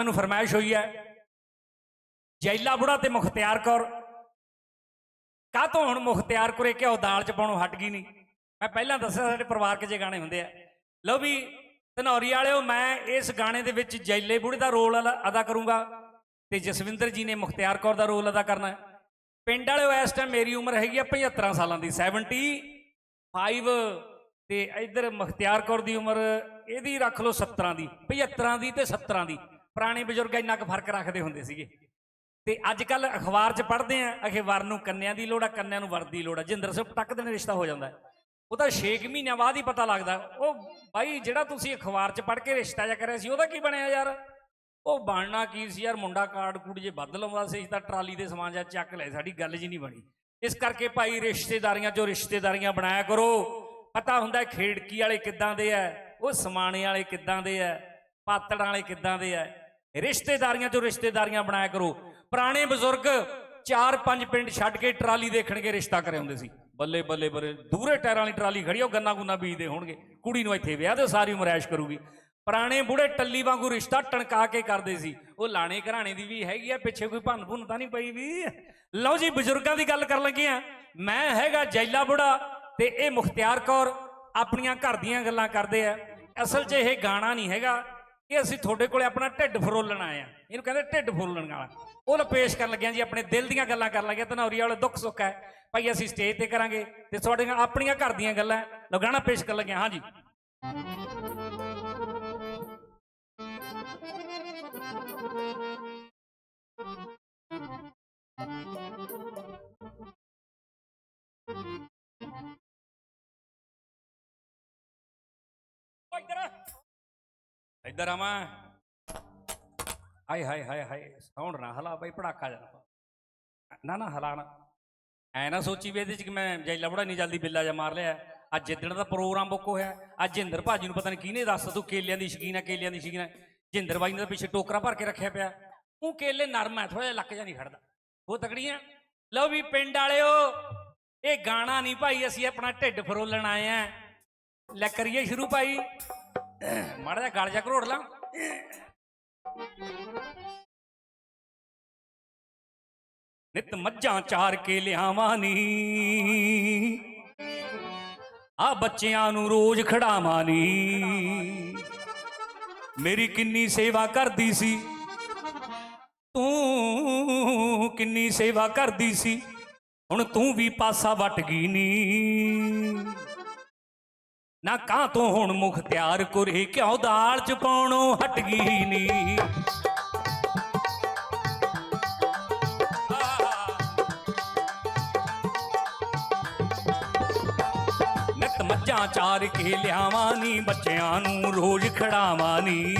ਮੈਨੂੰ ਫਰਮਾਇਸ਼ ਹੋਈ ਹੈ, ਜੈਲਾ ਬੁੜਾ ਤੇ ਮੁਖਤਿਆਰ ਕੌਰ। ਕਾਹ ਤੋਂ ਹੁਣ ਮੁਖਤਿਆਰ ਕੁਰੇ ਘਿਓ ਦਾਲ ਚ ਪਾਉਣੋਂ ਹਟ ਗਈ ਨਹੀਂ ਮੈਂ ਪਹਿਲਾਂ ਦੱਸਿਆ ਸਾਡੇ ਪਰਿਵਾਰ ਪਰਿਵਾਰਕ ਜੇ ਗਾਣੇ ਹੁੰਦੇ ਆ। ਲਓ ਵੀ, ਧਨੌਰੀ ਵਾਲਿਓ, ਮੈਂ ਇਸ ਗਾਣੇ ਦੇ ਵਿੱਚ ਜੈਲੇ ਬੁੜੇ ਦਾ ਰੋਲ ਅਦਾ- ਕਰੂੰਗਾ ਤੇ ਜਸਵਿੰਦਰ ਜੀ ਨੇ ਮੁਖਤਿਆਰ ਕੌਰ ਦਾ ਰੋਲ ਅਦਾ ਕਰਨਾ ਹੈ। ਪਿੰਡ ਵਾਲਿਓ, ਇਸ ਟਾਈਮ ਮੇਰੀ ਉਮਰ ਹੈਗੀ ਆ 75 ਸਾਲਾਂ ਦੀ 75 ਤੇ ਇੱਧਰ ਮੁਖਤਿਆਰ ਕੌਰ ਦੀ ਉਮਰ, ਇਹਦੀ ਰੱਖ ਲਓ 17 ਦੀ 75 ਦੀ ਤੇ 17 ਦੀ। ਪੁਰਾਣੇ ਬਜ਼ੁਰਗ ਇੰਨਾ ਕੁ ਫ਼ਰਕ ਰੱਖਦੇ ਹੁੰਦੇ ਸੀਗੇ। ਤੇ ਅੱਜ ਕੱਲ ਅਖਬਾਰ 'ਚ ਪੜ੍ਹਦੇ ਆ ਅਖੇ ਵਰ ਨੂੰ ਕੰਨਿਆਂ ਦੀ ਲੋੜ ਆ, ਕੰਨਿਆਂ ਨੂੰ ਵਰ ਦੀ ਲੋੜ ਆ। ਜਿੰਦਰ ਸਿੰਘ ਟੱਕ ਦਿਨ ਰਿਸ਼ਤਾ ਹੋ ਜਾਂਦਾ। ਹੈ। ਉਹ ਤਾਂ 6 ਮਹੀਨਿਆਂ ਬਾਅਦ ਹੀ ਪਤਾ ਲੱਗਦਾ। ਉਹ ਬਾਈ ਜਿਹੜਾ ਤੁਸੀਂ ਅਖਬਾਰ 'ਚ ਪੜ੍ਹ ਕੇ ਰਿਸ਼ਤਾ ਜਾ ਕਰਿਆ ਸੀ, ਉਹਦਾ ਕੀ ਬਣਿਆ ਯਾਰ? ਉਹ ਬਣਨਾ ਕੀ ਸੀ ਯਾਰ? ਮੁੰਡਾ ਕਾਰਡ ਕੂੜ ਜੇ ਵੱਧ ਲਾਉਂਦਾ ਸੀ, ਤਾਂ ਟਰਾਲੀ ਦੇ ਸਮਾਨ ਜਾਂ ਚੱਕ ਲੈ ਸਾਡੀ ਗੱਲ ਜੀ ਨਹੀਂ ਬਣੀ। ਇਸ ਕਰਕੇ ਭਾਈ ਰਿਸ਼ਤੇਦਾਰੀਆਂ 'ਚੋਂ ਰਿਸ਼ਤੇਦਾਰੀਆਂ ਬਣਾਇਆ ਕਰੋ। ਪਤਾ ਹੁੰਦਾ ਖੇੜਕੀ ਵਾਲੇ ਕਿੱਦਾਂ ਦੇ ਆ, ਉਹ ਸਮਾਣੇ ਵਾਲੇ ਕਿੱਦਾਂ ਦੇ ਆ, ਪਾਤੜਾਂ ਵਾਲੇ ਕਿੱਦਾਂ ਦੇ ਆ। ਰਿਸ਼ਤੇਦਾਰੀਆਂ 'ਚੋਂ ਰਿਸ਼ਤੇਦਾਰੀਆਂ ਬਣਾਇਆ ਕਰੋ। ਪੁਰਾਣੇ ਬਜ਼ੁਰਗ ਚਾਰ ਪੰਜ ਪਿੰਡ ਛੱਡ ਕੇ ਟਰਾਲੀ ਦੇਖਣਗੇ, ਰਿਸ਼ਤਾ ਕਰੇ ਹੁੰਦੇ ਸੀ। ਬੱਲੇ ਬੱਲੇ ਬੱਲੇ, ਦੂਰੇ ਟਾਇਰਾਂ ਵਾਲੀ ਟਰਾਲੀ ਖੜੀ ਉਹ ਗੰਨਾ ਗੁੰਨਾ ਬੀਜਦੇ ਹੋਣਗੇ। ਕੁੜੀ ਨੂੰ ਇੱਥੇ ਵਿਆਹ ਦੇ ਸਾਰੀ ਉਮਰ ਐਸ਼ ਕਰੂਗੀ। ਪੁਰਾਣੇ ਬੁੜੇ ਟੱਲੀ ਵਾਂਗੂ ਰਿਸ਼ਤਾ ਟਣਕਾ ਕੇ ਕਰਦੇ ਸੀ। ਉਹ ਲਾਣੇ ਘਰਾਣੇ ਦੀ ਵੀ ਹੈਗੀ ਆ, ਪਿੱਛੇ ਕੋਈ ਭੰਨ ਭੁੰਨ ਤਾਂ ਨਹੀਂ ਪਈ ਵੀ। ਲਓ ਜੀ, ਬਜ਼ੁਰਗਾਂ ਦੀ ਗੱਲ ਕਰਨ ਲੱਗੇ ਆ। ਮੈਂ ਹੈਗਾ ਜੈਲਾ ਬੁੜਾ ਤੇ ਇਹ ਮੁਖਤਿਆਰ ਕੌਰ ਆਪਣੀਆਂ ਘਰ ਦੀਆਂ ਗੱਲਾਂ ਕਰਦੇ ਆ। ਅਸਲ 'ਚ ਇਹ ਗਾਣਾ ਨਹੀਂ ਹੈਗਾ। ਇਹ ਅਸੀਂ ਤੁਹਾਡੇ ਕੋਲੇ ਆਪਣਾ ਢਿੱਡ ਫਰੋਲਣ ਆਏ ਆ। ਇਹਨੂੰ ਕਹਿੰਦੇ ਢਿੱਡ ਫਰੋਲਣ ਵਾਲਾ। ਉਹ ਲ ਪੇਸ਼ ਕਰਨ ਲੱਗਿਆ ਜੀ, ਆਪਣੇ ਦਿਲ ਦੀਆਂ ਗੱਲਾਂ ਕਰਨ ਲੱਗਿਆ। ਧਨੌਰੀ ਵਾਲੇ ਦੁੱਖ ਸੁੱਖ ਹੈ। ਭਾਈ ਅਸੀਂ ਸਟੇਜ ਤੇ ਕਰਾਂਗੇ ਤੇ ਤੁਹਾਡੀਆਂ ਆਪਣੀਆਂ ਘਰ ਦੀਆਂ ਗੱਲਾਂ ਲੋ ਪੇਸ਼ ਕਰਨ ਲੱਗਿਆ, ਹਾਂਜੀ। ਓ ਇੱਧਰ ਆਵਾਂ। ਹਾਏ ਹਾਏ ਹਾਏ ਹਾਏ ਸਾਊਂਡ ਨਾ, ਹਲਾ ਬਈ, ਪੜਾਕਾ ਜਾਣਾ ਨਾ ਨਾ ਹਲਾਣਾ ਐ ਨਾ ਸੋਚੀ ਵੀ ਇਹਦੇ ਚ ਕਿ ਮੈਂ ਜੈਲਾ ਬੜਾ ਨਹੀਂ ਜਲਦੀ ਬਿੱਲਾ ਜਾ ਮਾਰ ਲਿਆ। ਅੱਜ ਜਿੱਦਣ ਦਾ ਪ੍ਰੋਗਰਾਮ ਬੁੱਕ ਹੋਇਆ, ਅੱਜ ਜਿੰਦਰ ਭਾਜੀ ਨੂੰ ਪਤਾ ਨਹੀਂ ਕਿਹਨੇ ਦੱਸ ਤੂੰ ਕੇਲਿਆਂ ਦੀ ਸ਼ਕੀਨ ਆ, ਕੇਲਿਆਂ ਦੀ ਸ਼ਕੀਨ ਆ। ਜਿੰਦਰ ਬਾਈ ਨੇ ਤਾਂ ਪਿੱਛੇ ਟੋਕਰਾ ਭਰ ਕੇ ਰੱਖਿਆ ਪਿਆ। ਉਹ ਕੇਲੇ ਨਰਮ ਐ ਥੋੜਾ ਜਿਹਾ ਲੱਕ ਜਾ ਨਹੀਂ ਖੜਦਾ। ਉਹ ਤਕੜੀਆਂ। ਲਓ ਵੀ ਪਿੰਡ ਵਾਲਿਓ, ਇਹ ਗਾਣਾ ਨਹੀਂ ਭਾਈ, ਅਸੀਂ ਆਪਣਾ ਢਿੱਡ ਫਰੋਲਣ ਆਏ ਆ। ਲੈ ਕਰੀਏ ਸ਼ੁਰੂ ਭਾਈ। ਮਾੜਾ ਜਿਹਾ ਗਲ ਜਾ ਘਰੋੜ ਲਾਂ। ਨਿਤ ਮੱਝਾਂ ਚਾਰ ਕੇ ਲਿਆਵਾਂ ਨੀ। ਆ ਬੱਚਿਆਂ ਨੂੰ ਰੋਜ਼ ਖੜਾਵਾਂ ਨੀ। ਮੇਰੀ ਕਿੰਨੀ ਸੇਵਾ ਕਰਦੀ ਸੀ। ਤੂੰ ਕਿੰਨੀ ਸੇਵਾ ਕਰਦੀ ਸੀ। ਹੁਣ ਤੂੰ ਵੀ ਪਾਸਾ ਵਟ ਗਈ ਨੀ। ਨਾ ਕਾਂ ਤੋਂ ਹੁਣ ਮੁਖ ਤਿਆਰ ਕੁਰੇ, ਕਿਉਂ ਦਾਲ ਚ ਪਾਉਣੋਂ ਹਟ ਗਈ ਨੀ? ਨਿਤ ਮੱਝਾਂ ਚਾਰ ਕੇ ਲਿਆਵਾਂ ਨੀ, ਬੱਚਿਆਂ ਨੂੰ ਰੋਜ਼ ਖੜਾਵਾਂ ਨੀ।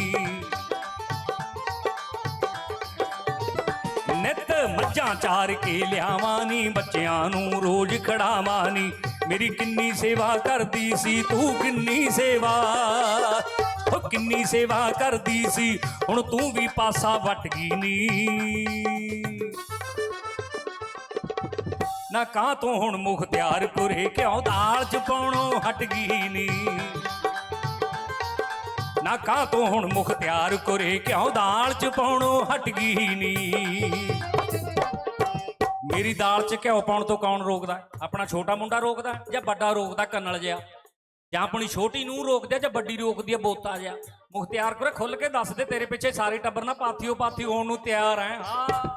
ਨਿਤ ਮੱਝਾਂ ਚਾਰ ਕੇ ਲਿਆਵਾਂ ਨੀ, ਬੱਚਿਆਂ ਨੂੰ ਰੋਜ਼ ਖੜਾਵਾਂ ਨੀ। ਮੇਰੀ ਕਿੰਨੀ ਸੇਵਾ ਕਰਦੀ ਸੀ, ਤੂੰ ਕਿੰਨੀ ਸੇਵਾ? ਉਹ ਕਿੰਨੀ ਸੇਵਾ ਕਰਦੀ ਸੀ, ਹੁਣ ਤੂੰ ਵੀ ਪਾਸਾ ਵਟ ਗਈ ਨੀ। ਨਾ ਕਾਂ ਤੋਂ ਹੁਣ ਮੁਖ ਤਿਆਰ ਕੁਰੇ, ਕਿਉਂ ਦਾਲ ਚ ਪਾਉਣੋਂ ਹਟ ਗਈ ਨੀ? ਨਾ ਕਾਂ ਤੋਂ ਹੁਣ ਮੁਖ ਤਿਆਰ ਕੁਰੇ, ਕਿਉਂ ਦਾਲ ਚ ਪਾਉਣੋਂ ਹਟ ਗਈ ਨੀ? ਮੇਰੀ ਦਾਲ ਚ ਘਿਓ ਪਾਉਣ ਤੋਂ ਕੌਣ ਰੋਕਦਾ? ਹੈ? ਆਪਣਾ ਛੋਟਾ ਮੁੰਡਾ ਰੋਕਦਾ ਹੈ ਜਾਂ ਵੱਡਾ ਰੋਕਦਾ ਕੰਨਲ ਜਿਹਾ? ਜਾਂ ਆਪਣੀ ਛੋਟੀ ਨੂੰ ਰੋਕਦੇ ਜਾਂ ਵੱਡੀ ਰੋਕਦੀ ਆ ਬੋਤਾ ਜਿਹਾ? ਮੁਖਤਿਆਰ ਕੁਰੇ ਖੁੱਲ ਕੇ ਦੱਸ ਦੇ, ਤੇਰੇ ਪਿੱਛੇ ਸਾਰੇ ਟੱਬਰ ਨਾ ਪਾਥੀਓ ਪਾਥੀ ਹੋਣ ਨੂੰ ਤਿਆਰ ਹੈ ਹਾਂ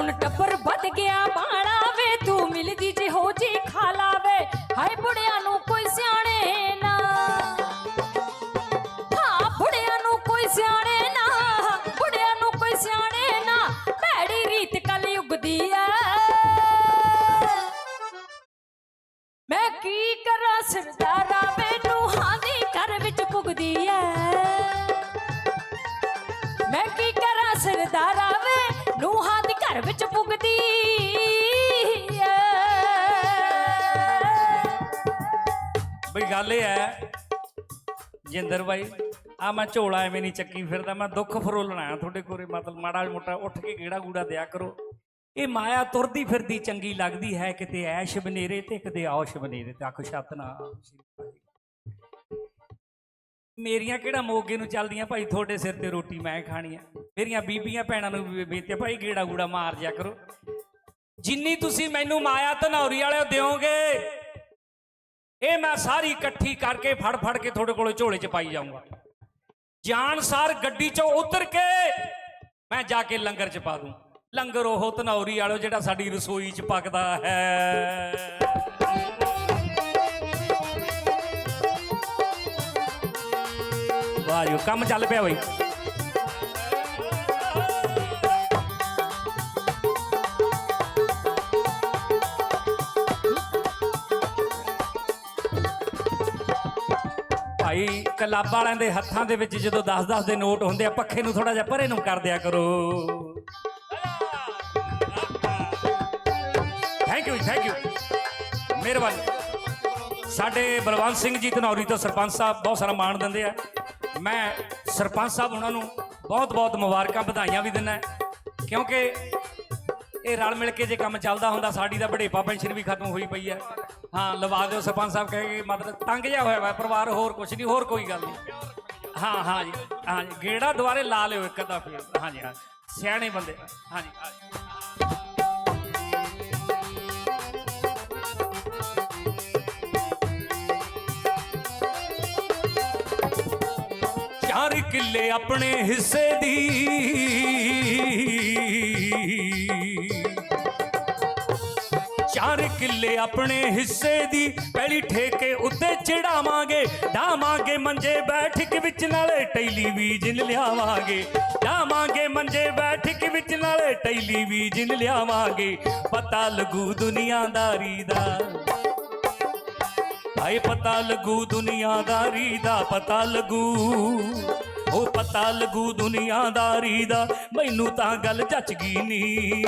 ਹੁਣ ਟੱਬਰ ਵੱਧ ਗਿਆ ਬਾਣਾ ਵੇ, ਤੂੰ ਮਿਲਦੀ ਜੇ ਹੋ ਜੀ ਖਾ ਲਾਵੇ ਹਾਏ ਬੁੜਿਆਂ ਨੂੰ ਕੋਈ ਸਿਆਣੇ ਨਾ। ਹਾਂ, ਬੁੜਿਆਂ ਨੂੰ ਕੋਈ ਸਿਆਣੇ ਨਾ। ਬੁੜਿਆਂ ਨੂੰ ਕੋਈ ਸਿਆਣੇ ਨਾ। ਭੈੜੀ ਰੀਤ ਕੱਲ ਉਗਦੀ ਐ। ਮੈਂ ਕੀ ਕਰਾਂ, ਸਰਦਾਰਾ ਮੈਨੂੰ ਹਾਂ ਦੀ ਘਰ ਵਿੱਚ ਪੁੱਗਦੀ ਐ। ਬਈ ਗੱਲ ਇਹ ਹੈ, ਜਿੰਦਰ ਬਾਈ, ਆ ਮੈਂ ਝੋਲਾ ਐਵੇਂ ਨਹੀਂ ਚੱਕੀ ਫਿਰਦਾ, ਮੈਂ ਦੁੱਖ ਫਰੋਲਣਾ ਆ ਤੁਹਾਡੇ ਕੋਲੇ, ਮਤਲਬ ਮਾੜਾ ਮੋਟਾ ਉੱਠ ਕੇ ਗੇੜਾ ਗੂੜਾ ਦਿਆ ਕਰੋ। ਇਹ ਮਾਇਆ ਤੁਰਦੀ ਫਿਰਦੀ ਚੰਗੀ ਲੱਗਦੀ ਹੈ, ਕਿਤੇ ਐਸ਼ ਬਨੇਰੇ ਤੇ, ਕਿਤੇ ਔਸ਼ ਬਨੇਰੇ ਤੇ। ਅੱਖ ਛੱਤ ਨਾ ਮੇਰੀਆਂ ਕਿਹੜਾ ਮੋਗੇ ਨੂੰ ਚੱਲਦੀਆਂ, ਭਾਈ ਤੁਹਾਡੇ ਸਿਰ ਤੇ ਰੋਟੀ ਮੈਂ ਖਾਣੀ ਆ। ਮੇਰੀਆਂ ਬੀਬੀਆਂ ਭੈਣਾਂ ਨੂੰ ਵੀ ਬੇਨਤੀ ਭਾਈ ਗੇੜਾ ਗੂੜਾ ਮਾਰ ਜਾ ਕਰੋ। ਜਿੰਨੀ ਤੁਸੀਂ ਮੈਨੂੰ ਮਾਇਆ ਧਨੌਰੀ ਵਾਲਿਓ ਦਿਓਗੇ ਇਹ ਮੈਂ ਸਾਰੀ ਇਕੱਠੀ ਕਰਕੇ ਫੜ ਫੜ ਕੇ ਤੁਹਾਡੇ ਕੋਲੇ ਝੋਲੇ 'ਚ ਪਾਈ ਜਾਊਂਗਾ। ਜਾਣ ਸਾਰ ਗੱਡੀ 'ਚੋਂ ਉਤਰ ਕੇ ਮੈਂ ਜਾ ਕੇ ਲੰਗਰ 'ਚ ਪਾ ਦੂੰ। ਲੰਗਰ ਉਹ ਧਨੌਰੀ ਵਾਲੋ ਜਿਹੜਾ ਸਾਡੀ ਰਸੋਈ 'ਚ ਪੱਕਦਾ ਹੈ। ਵਾਹ ਜੀ, ਕੰਮ ਚੱਲ ਪਿਆ ਬਈ। ਭਾਈ, ਕਲੱਬ ਵਾਲਿਆਂ ਦੇ ਹੱਥਾਂ ਦੇ ਵਿੱਚ ਜਦੋਂ 10-10 ਦੇ ਨੋਟ ਹੁੰਦੇ ਆ, ਪੱਖੇ ਨੂੰ ਥੋੜਾ ਜਿਹਾ ਪਰੇ ਨੂੰ ਕਰ ਦਿਆ ਕਰੋ। ਥੈਂਕ ਯੂ ਥੈਂਕ ਯੂ ਮਿਹਰਬਾਨੀ। ਸਾਡੇ ਬਲਵੰਤ ਸਿੰਘ ਜੀ ਧਨੌਰੀ ਤੋਂ ਸਰਪੰਚ ਸਾਹਿਬ ਬਹੁਤ ਸਾਰਾ ਮਾਣ ਦਿੰਦੇ ਆ। ਮੈਂ ਸਰਪੰਚ ਸਾਹਿਬ ਉਹਨਾਂ ਨੂੰ ਬਹੁਤ ਬਹੁਤ ਮੁਬਾਰਕਾਂ ਵਧਾਈਆਂ ਵੀ ਦਿੰਦਾ। ਕਿਉਂਕਿ ਇਹ ਰਲ ਮਿਲ ਕੇ ਜੇ ਕੰਮ ਚੱਲਦਾ ਹੁੰਦਾ, ਸਾਡੀ ਤਾਂ ਬੜੇਪਾ ਪੈਨਸ਼ਨ ਵੀ ਖਤਮ ਹੋਈ ਪਈ ਹੈ। ਹਾਂ, ਲਵਾ ਦਿਓ ਸਰਪੰਚ ਸਾਹਿਬ ਕਹੇ ਮਤਲਬ ਤੰਗ ਜਿਹਾ ਹੋਇਆ ਵਾ ਪਰਿਵਾਰ, ਹੋਰ ਕੁਝ ਨਹੀਂ, ਹੋਰ ਕੋਈ ਗੱਲ ਨਹੀਂ। ਹਾਂ ਹਾਂ ਜੀ ਹਾਂ ਜੀ, ਗੇੜਾ ਦੁਆਰੇ ਲਾ ਲਿਓ ਇੱਕ ਅੱਧਾ ਫੇਰ। ਹਾਂ ਜੀ, ਹਾਂ ਸਿਆਣੇ ਬੰਦੇ, ਹਾਂ ਜੀ ਹਾਂ ਜੀ। ਚਾਰ ਕਿੱਲੇ ਆਪਣੇ ਹਿੱਸੇ ਦੀ। ਆਪਣੇ ਹਿੱਸੇ ਦੀ ਪਹਿਲੀ ਠੇਕੇ ਉੱਤੇ ਚੜਾਵਾਂਗੇ। ਡਾਵਾਂਗੇ ਮੰਜੇ ਬੈਠਕ ਵਿੱਚ ਨਾਲੇ ਟੈਲੀਵਿਜ਼ਨ ਲਿਆਵਾਂਗੇ। ਡਾਵਾਂਗੇ ਮੰਜੇ ਬੈਠਕ ਵਿੱਚ ਨਾਲੇ ਟੈਲੀਵਿਜ਼ਨ ਲਿਆਵਾਂਗੇ। ਪਤਾ ਲੱਗੂ ਦੁਨੀਆਦਾਰੀ ਦਾ। ਹਾਏ, ਪਤਾ ਲੱਗੂ ਦੁਨੀਆਦਾਰੀ ਦਾ, ਪਤਾ ਲੱਗੂ। ਉਹ ਪਤਾ ਲੱਗੂ ਦੁਨੀਆਦਾਰੀ ਦਾ। ਮੈਨੂੰ ਤਾਂ ਗੱਲ ਜੱਚ ਗਈ ਨੀ।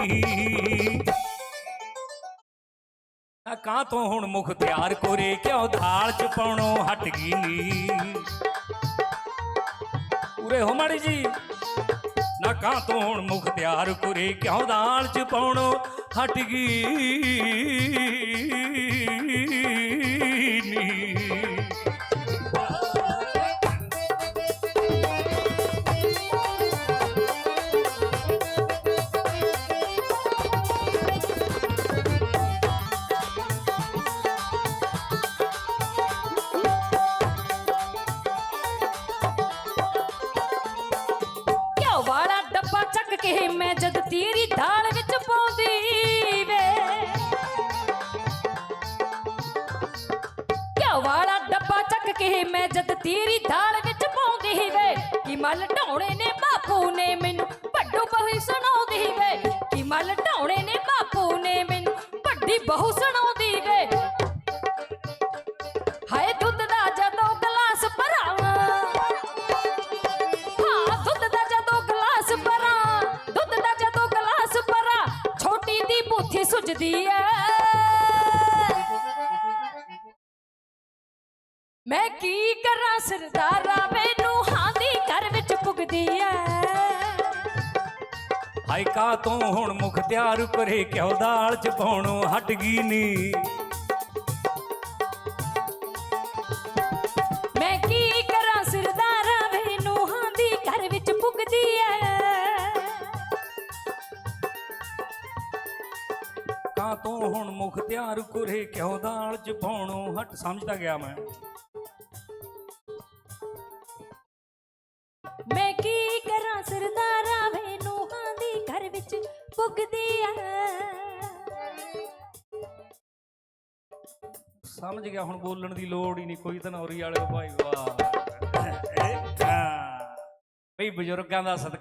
ਕਾਂ ਤੋਂ ਹੁਣ ਮੁਖ ਤਿਆਰ ਕੋਰੇ ਕਿਉਂ ਧਾਲ ਚ ਪਾਉਣੋਂ ਹਟ ਗਈ ਨੀ ਉਰੇ ਹੋ ਮਾੜੀ ਜੀ, ਨਾ ਕਾਂ ਤੋਂ ਹੁਣ ਮੁਖ ਤਿਆਰ ਕੋਰੇ ਕਿਉਂ ਦਾਲ ਚ ਪਾਉਣੋਂ ਹਟ ਗਈ ਨੀ ਕੇ ਮੈਂ ਜਦ ਤੇਰੀ ਦਾਲ ਵਿੱਚ ਪਾਉਂਦੀ ਵੇ। ਘਿਓ ਵਾਲਾ ਡੱਬਾ ਚੱਕ ਕੇ ਮੈਂ ਜਦ ਤੇਰੀ ਦਾਲ ਵਿੱਚ ਪਾਉਂਦੀ ਵੇ। ਕਿ ਮਲ ਢਾਉਣੇ ਨੇ ਬਾਪੂ ਨੇ ਮੈਨੂੰ ਬੂਥੀ ਐ। ਮੈਂ ਕੀ ਕਰਾਂ ਸਰਦਾਰਾ, ਮੈਨੂੰ ਹਾਂ ਦੀ ਘਰ ਵਿੱਚ ਪੁੱਗਦੀ ਐ। ਹਾਈ ਕਾ ਤੋਂ ਹੁਣ ਮੁਖ ਤਿਆਰ ਕਰੇ ਕਿਉਂ ਦਾਲ ਚ ਪਾਉਣੋਂ ਹਟ ਗਈ ਨੀ। ਤਿਆਰ ਕਰੇ ਕਿਉਂ ਦਾਲ ਚ ਪਾਉਣੋਂ ਹਟ ਸਮਝਦਾ ਗਿਆ ਮੈਂ ਮੈਂ ਕੀ ਕਰਾਂ ਸਰਦਾਰਾ ਮੈਨੂੰ ਹਾਂ ਦੀ ਘਰ ਵਿੱਚ ਪੁੱਗਦੀ ਐ ਸਮਝ ਗਿਆ ਹੁਣ ਬੋਲਣ ਦੀ ਲੋੜ ਹੀ ਨਹੀਂ ਕੋਈ ਧਨੌਰੀ ਵਾਲੇ ਭਾਈ ਵਾਹ। ਬਈ ਬਜ਼ੁਰਗਾਂ ਦਾ ਸਦਕਾ